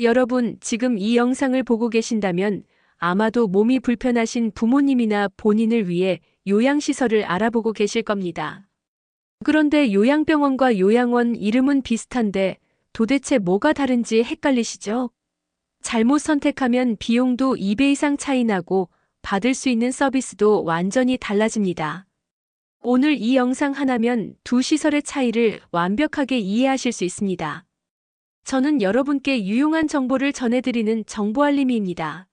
여러분, 지금 이 영상을 보고 계신다면 아마도 몸이 불편하신 부모님이나 본인을 위해 요양시설을 알아보고 계실 겁니다. 그런데 요양병원과 요양원 이름은 비슷한데 도대체 뭐가 다른지 헷갈리시죠? 잘못 선택하면 비용도 2배 이상 차이 나고 받을 수 있는 서비스도 완전히 달라집니다. 오늘 이 영상 하나면 두 시설의 차이를 완벽하게 이해하실 수 있습니다. 저는 여러분께 유용한 정보를 전해드리는 정보알림이입니다.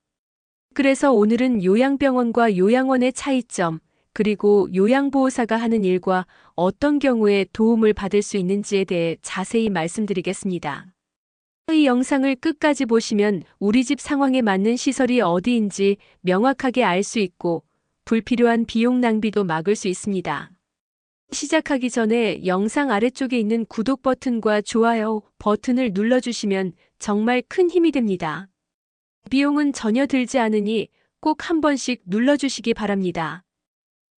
그래서 오늘은 요양병원과 요양원의 차이점, 그리고 요양보호사가 하는 일과 어떤 경우에 도움을 받을 수 있는지에 대해 자세히 말씀드리겠습니다. 이 영상을 끝까지 보시면 우리 집 상황에 맞는 시설이 어디인지 명확하게 알 수 있고 불필요한 비용 낭비도 막을 수 있습니다. 시작하기 전에 영상 아래쪽에 있는 구독 버튼과 좋아요 버튼을 눌러주시면 정말 큰 힘이 됩니다. 비용은 전혀 들지 않으니 꼭 한 번씩 눌러주시기 바랍니다.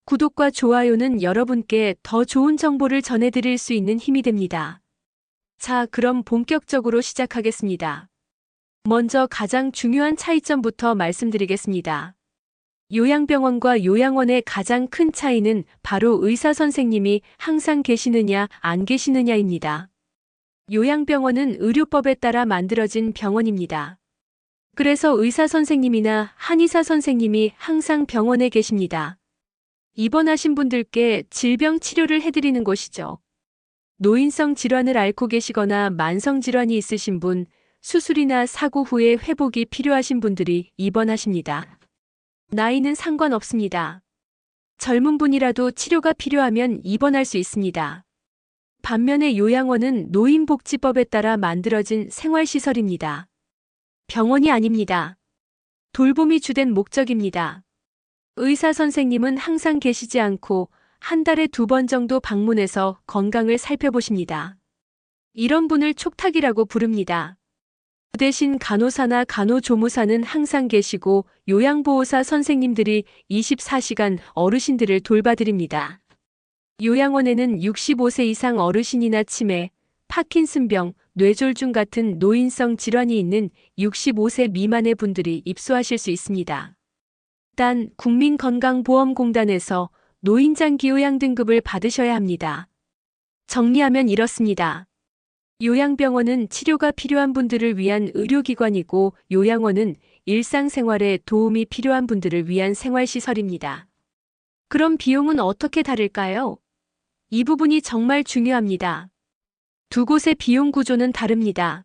구독과 좋아요는 여러분께 더 좋은 정보를 전해드릴 수 있는 힘이 됩니다. 자, 그럼 본격적으로 시작하겠습니다. 먼저 가장 중요한 차이점부터 말씀드리겠습니다. 요양병원과 요양원의 가장 큰 차이는 바로 의사 선생님이 항상 계시느냐 안 계시느냐입니다. 요양병원은 의료법에 따라 만들어진 병원입니다. 그래서 의사 선생님이나 한의사 선생님이 항상 병원에 계십니다. 입원하신 분들께 질병 치료를 해드리는 곳이죠. 노인성 질환을 앓고 계시거나 만성 질환이 있으신 분, 수술이나 사고 후에 회복이 필요하신 분들이 입원하십니다. 나이는 상관없습니다. 젊은 분이라도 치료가 필요하면 입원할 수 있습니다. 반면에 요양원은 노인복지법에 따라 만들어진 생활시설입니다. 병원이 아닙니다. 돌봄이 주된 목적입니다. 의사 선생님은 항상 계시지 않고 한 달에 두 번 정도 방문해서 건강을 살펴보십니다. 이런 분을 촉탁이라고 부릅니다. 그 대신 간호사나 간호조무사는 항상 계시고 요양보호사 선생님들이 24시간 어르신들을 돌봐드립니다. 요양원에는 65세 이상 어르신이나 치매, 파킨슨병, 뇌졸중 같은 노인성 질환이 있는 65세 미만의 분들이 입소하실 수 있습니다. 단 국민건강보험공단에서 노인장기 요양 등급을 받으셔야 합니다. 정리하면 이렇습니다. 요양병원은 치료가 필요한 분들을 위한 의료기관이고 요양원은 일상생활에 도움이 필요한 분들을 위한 생활시설입니다. 그럼 비용은 어떻게 다를까요? 이 부분이 정말 중요합니다. 두 곳의 비용 구조는 다릅니다.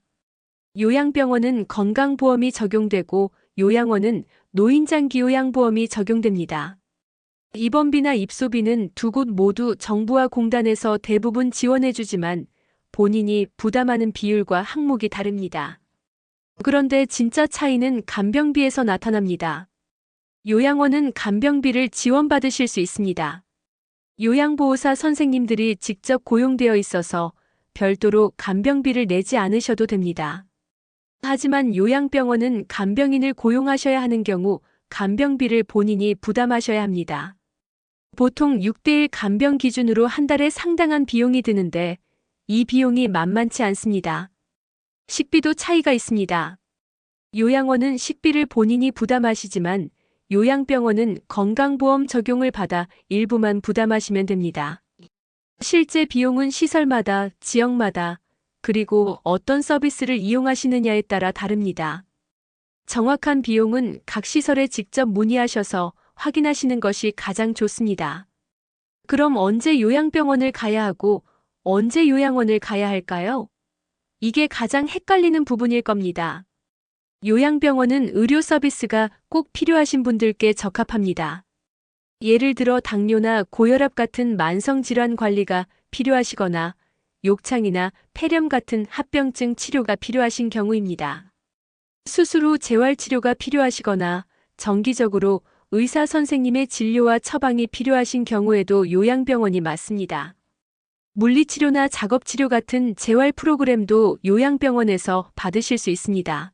요양병원은 건강보험이 적용되고 요양원은 노인장기 요양보험이 적용됩니다. 입원비나 입소비는 두 곳 모두 정부와 공단에서 대부분 지원해주지만 본인이 부담하는 비율과 항목이 다릅니다. 그런데 진짜 차이는 간병비에서 나타납니다. 요양원은 간병비를 지원받으실 수 있습니다. 요양보호사 선생님들이 직접 고용되어 있어서 별도로 간병비를 내지 않으셔도 됩니다. 하지만 요양병원은 간병인을 고용하셔야 하는 경우 간병비를 본인이 부담하셔야 합니다. 보통 6대1 간병 기준으로 한 달에 상당한 비용이 드는데 이 비용이 만만치 않습니다. 식비도 차이가 있습니다. 요양원은 식비를 본인이 부담하시지만 요양병원은 건강보험 적용을 받아 일부만 부담하시면 됩니다. 실제 비용은 시설마다, 지역마다, 그리고 어떤 서비스를 이용하시느냐에 따라 다릅니다. 정확한 비용은 각 시설에 직접 문의하셔서 확인하시는 것이 가장 좋습니다. 그럼 언제 요양병원을 가야 하고 언제 요양원을 가야 할까요? 이게 가장 헷갈리는 부분일 겁니다. 요양병원은 의료 서비스가 꼭 필요하신 분들께 적합합니다. 예를 들어 당뇨나 고혈압 같은 만성 질환 관리가 필요하시거나 욕창이나 폐렴 같은 합병증 치료가 필요하신 경우입니다. 수술 후 재활 치료가 필요하시거나 정기적으로 의사 선생님의 진료와 처방이 필요하신 경우에도 요양병원이 맞습니다. 물리치료나 작업치료 같은 재활 프로그램도 요양병원에서 받으실 수 있습니다.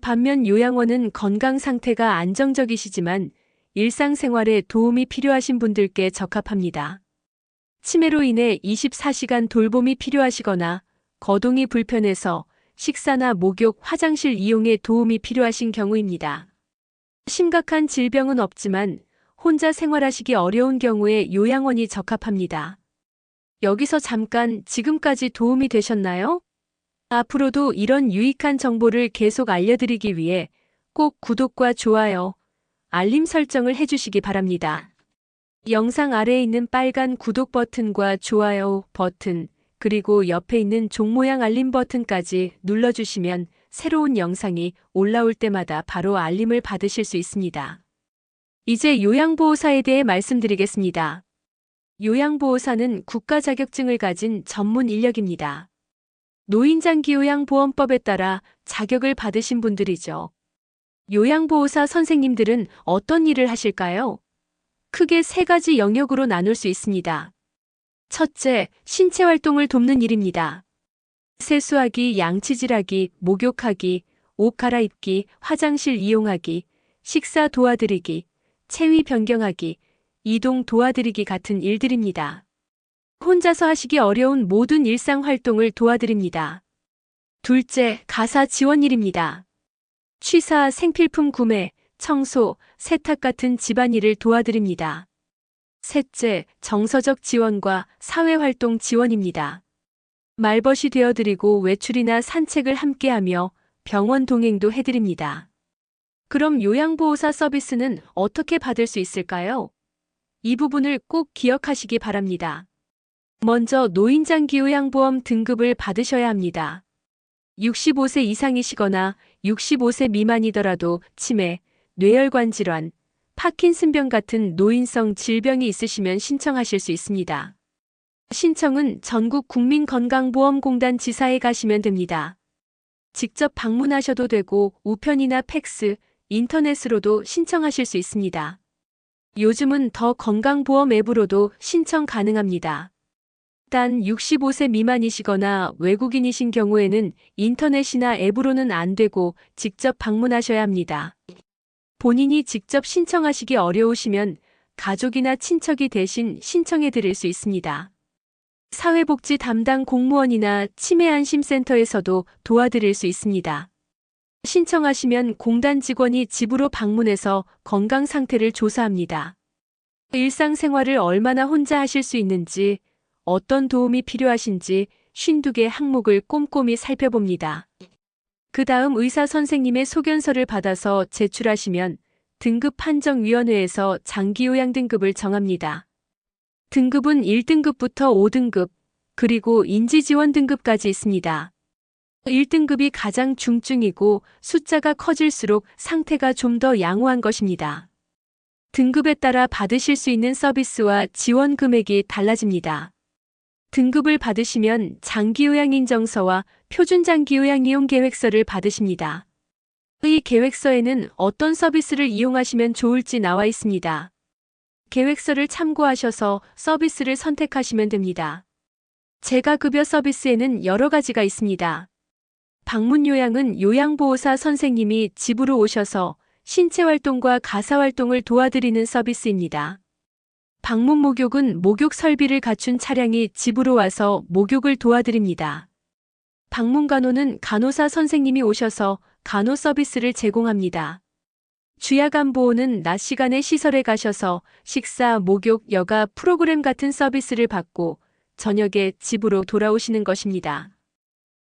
반면 요양원은 건강 상태가 안정적이시지만 일상생활에 도움이 필요하신 분들께 적합합니다. 치매로 인해 24시간 돌봄이 필요하시거나 거동이 불편해서 식사나 목욕, 화장실 이용에 도움이 필요하신 경우입니다. 심각한 질병은 없지만 혼자 생활하시기 어려운 경우에 요양원이 적합합니다. 여기서 잠깐 지금까지 도움이 되셨나요? 앞으로도 이런 유익한 정보를 계속 알려드리기 위해 꼭 구독과 좋아요, 알림 설정을 해주시기 바랍니다. 영상 아래에 있는 빨간 구독 버튼과 좋아요 버튼, 그리고 옆에 있는 종 모양 알림 버튼까지 눌러주시면 새로운 영상이 올라올 때마다 바로 알림을 받으실 수 있습니다. 이제 요양보호사에 대해 말씀드리겠습니다. 요양보호사는 국가 자격증을 가진 전문 인력입니다. 노인장기요양보험법에 따라 자격을 받으신 분들이죠. 요양보호사 선생님들은 어떤 일을 하실까요? 크게 세 가지 영역으로 나눌 수 있습니다. 첫째, 신체 활동을 돕는 일입니다. 세수하기, 양치질하기, 목욕하기, 옷 갈아입기, 화장실 이용하기, 식사 도와드리기, 체위 변경하기, 이동 도와드리기 같은 일들입니다. 혼자서 하시기 어려운 모든 일상 활동을 도와드립니다. 둘째, 가사 지원 일입니다. 취사, 생필품 구매, 청소, 세탁 같은 집안일을 도와드립니다. 셋째, 정서적 지원과 사회활동 지원입니다. 말벗이 되어드리고 외출이나 산책을 함께하며 병원 동행도 해드립니다. 그럼 요양보호사 서비스는 어떻게 받을 수 있을까요? 이 부분을 꼭 기억하시기 바랍니다. 먼저 노인장기요양보험 등급을 받으셔야 합니다. 65세 이상이시거나 65세 미만이더라도 치매, 뇌혈관 질환, 파킨슨병 같은 노인성 질병이 있으시면 신청하실 수 있습니다. 신청은 전국 국민건강보험공단 지사에 가시면 됩니다. 직접 방문하셔도 되고 우편이나 팩스, 인터넷으로도 신청하실 수 있습니다. 요즘은 더 건강보험 앱으로도 신청 가능합니다. 단 65세 미만이시거나 외국인이신 경우에는 인터넷이나 앱으로는 안 되고 직접 방문하셔야 합니다. 본인이 직접 신청하시기 어려우시면 가족이나 친척이 대신 신청해 드릴 수 있습니다. 사회복지 담당 공무원이나 치매안심센터에서도 도와드릴 수 있습니다. 신청하시면 공단 직원이 집으로 방문해서 건강 상태를 조사합니다. 일상생활을 얼마나 혼자 하실 수 있는지, 어떤 도움이 필요하신지 52개 항목을 꼼꼼히 살펴봅니다. 그 다음 의사 선생님의 소견서를 받아서 제출하시면 등급 판정위원회에서 장기요양 등급을 정합니다. 등급은 1등급부터 5등급, 그리고 인지지원 등급까지 있습니다. 1등급이 가장 중증이고 숫자가 커질수록 상태가 좀 더 양호한 것입니다. 등급에 따라 받으실 수 있는 서비스와 지원 금액이 달라집니다. 등급을 받으시면 장기요양 인정서와 표준 장기요양 이용 계획서를 받으십니다. 이 계획서에는 어떤 서비스를 이용하시면 좋을지 나와 있습니다. 계획서를 참고하셔서 서비스를 선택하시면 됩니다. 재가급여 서비스에는 여러 가지가 있습니다. 방문 요양은 요양보호사 선생님이 집으로 오셔서 신체 활동과 가사 활동을 도와드리는 서비스입니다. 방문 목욕은 목욕 설비를 갖춘 차량이 집으로 와서 목욕을 도와드립니다. 방문 간호는 간호사 선생님이 오셔서 간호 서비스를 제공합니다. 주야간 보호는 낮 시간에 시설에 가셔서 식사, 목욕, 여가, 프로그램 같은 서비스를 받고 저녁에 집으로 돌아오시는 것입니다.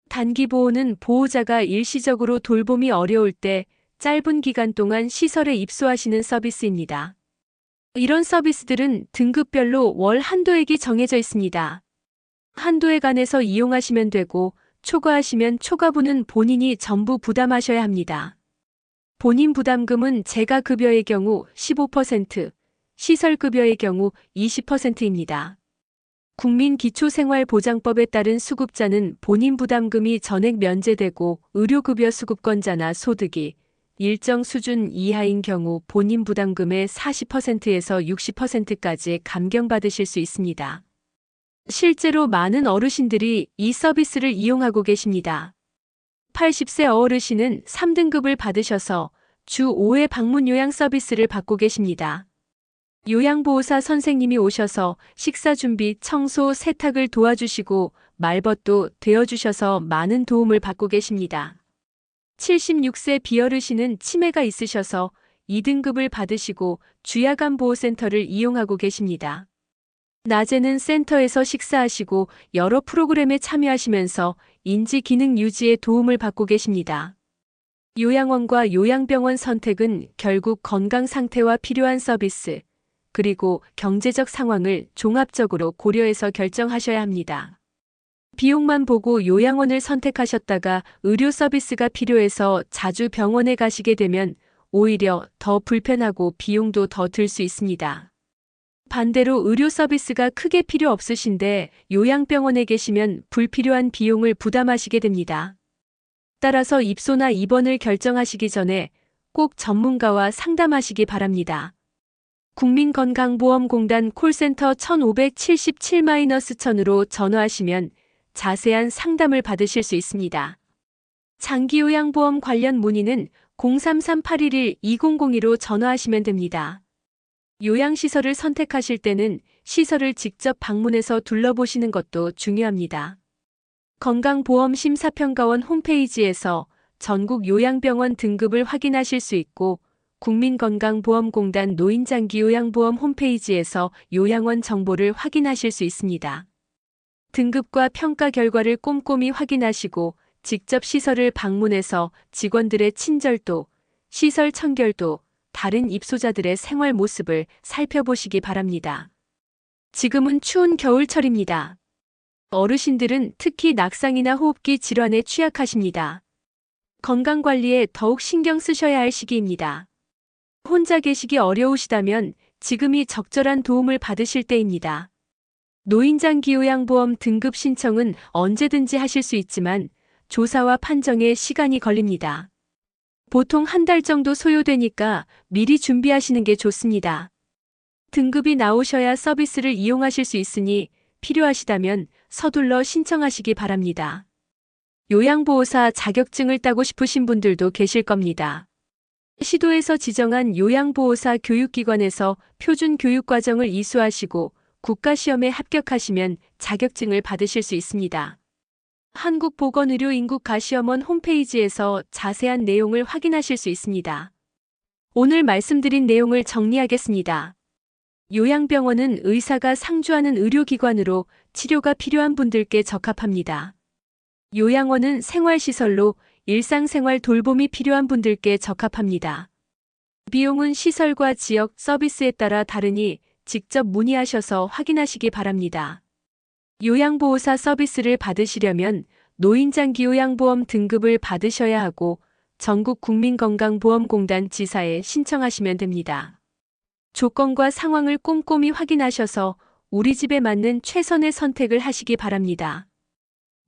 단기 보호는 보호자가 일시적으로 돌봄이 어려울 때 짧은 기간 동안 시설에 입소하시는 서비스입니다. 이런 서비스들은 등급별로 월 한도액이 정해져 있습니다. 한도액 안에서 이용하시면 되고 초과하시면 초과분은 본인이 전부 부담하셔야 합니다. 본인 부담금은 재가 급여의 경우 15%, 시설 급여의 경우 20%입니다. 국민기초생활보장법에 따른 수급자는 본인 부담금이 전액 면제되고 의료급여 수급권자나 소득이 일정 수준 이하인 경우 본인 부담금의 40%에서 60%까지 감경받으실 수 있습니다. 실제로 많은 어르신들이 이 서비스를 이용하고 계십니다. 80세 어르신은 3등급을 받으셔서 주 5회 방문 요양 서비스를 받고 계십니다. 요양보호사 선생님이 오셔서 식사 준비, 청소, 세탁을 도와주시고 말벗도 되어주셔서 많은 도움을 받고 계십니다. 76세 비어르시는 치매가 있으셔서 2등급을 받으시고 주야간 보호센터를 이용하고 계십니다. 낮에는 센터에서 식사하시고 여러 프로그램에 참여하시면서 인지 기능 유지에 도움을 받고 계십니다. 요양원과 요양병원 선택은 결국 건강 상태와 필요한 서비스, 그리고 경제적 상황을 종합적으로 고려해서 결정하셔야 합니다. 비용만 보고 요양원을 선택하셨다가 의료 서비스가 필요해서 자주 병원에 가시게 되면 오히려 더 불편하고 비용도 더 들 수 있습니다. 반대로 의료 서비스가 크게 필요 없으신데 요양병원에 계시면 불필요한 비용을 부담하시게 됩니다. 따라서 입소나 입원을 결정하시기 전에 꼭 전문가와 상담하시기 바랍니다. 국민건강보험공단 콜센터 1577-1000으로 전화하시면 자세한 상담을 받으실 수 있습니다. 장기요양보험 관련 문의는 033-811-2002로 전화하시면 됩니다. 요양시설을 선택하실 때는 시설을 직접 방문해서 둘러보시는 것도 중요합니다. 건강보험심사평가원 홈페이지에서 전국 요양병원 등급을 확인하실 수 있고 국민건강보험공단 노인장기요양보험 홈페이지에서 요양원 정보를 확인하실 수 있습니다. 등급과 평가 결과를 꼼꼼히 확인하시고 직접 시설을 방문해서 직원들의 친절도, 시설 청결도, 다른 입소자들의 생활 모습을 살펴보시기 바랍니다. 지금은 추운 겨울철입니다. 어르신들은 특히 낙상이나 호흡기 질환에 취약하십니다. 건강관리에 더욱 신경 쓰셔야 할 시기입니다. 혼자 계시기 어려우시다면 지금이 적절한 도움을 받으실 때입니다. 노인장 기요양보험 등급 신청은 언제든지 하실 수 있지만 조사와 판정에 시간이 걸립니다. 보통 한 달 정도 소요되니까 미리 준비하시는 게 좋습니다. 등급이 나오셔야 서비스를 이용하실 수 있으니 필요하시다면 서둘러 신청하시기 바랍니다. 요양보호사 자격증을 따고 싶으신 분들도 계실 겁니다. 시도에서 지정한 요양보호사 교육기관에서 표준 교육과정을 이수하시고 국가시험에 합격하시면 자격증을 받으실 수 있습니다. 한국보건의료인국가시험원 홈페이지에서 자세한 내용을 확인하실 수 있습니다. 오늘 말씀드린 내용을 정리하겠습니다. 요양병원은 의사가 상주하는 의료기관으로 치료가 필요한 분들께 적합합니다. 요양원은 생활시설로 일상생활 돌봄이 필요한 분들께 적합합니다. 비용은 시설과 지역 서비스에 따라 다르니 직접 문의하셔서 확인하시기 바랍니다. 요양보호사 서비스를 받으시려면 노인장기 요양보험 등급을 받으셔야 하고 전국국민건강보험공단 지사에 신청하시면 됩니다. 조건과 상황을 꼼꼼히 확인하셔서 우리 집에 맞는 최선의 선택을 하시기 바랍니다.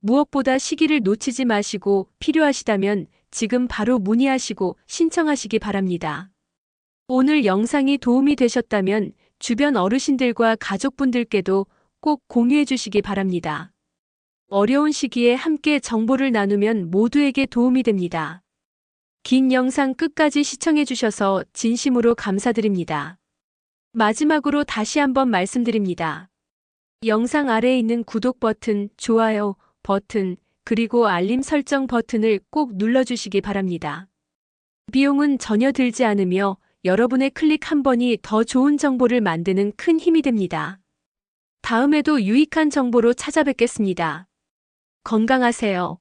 무엇보다 시기를 놓치지 마시고 필요하시다면 지금 바로 문의하시고 신청하시기 바랍니다. 오늘 영상이 도움이 되셨다면 주변 어르신들과 가족분들께도 꼭 공유해 주시기 바랍니다. 어려운 시기에 함께 정보를 나누면 모두에게 도움이 됩니다. 긴 영상 끝까지 시청해 주셔서 진심으로 감사드립니다. 마지막으로 다시 한번 말씀드립니다. 영상 아래에 있는 구독 버튼, 좋아요 버튼, 그리고 알림 설정 버튼을 꼭 눌러주시기 바랍니다. 비용은 전혀 들지 않으며 여러분의 클릭 한 번이 더 좋은 정보를 만드는 큰 힘이 됩니다. 다음에도 유익한 정보로 찾아뵙겠습니다. 건강하세요.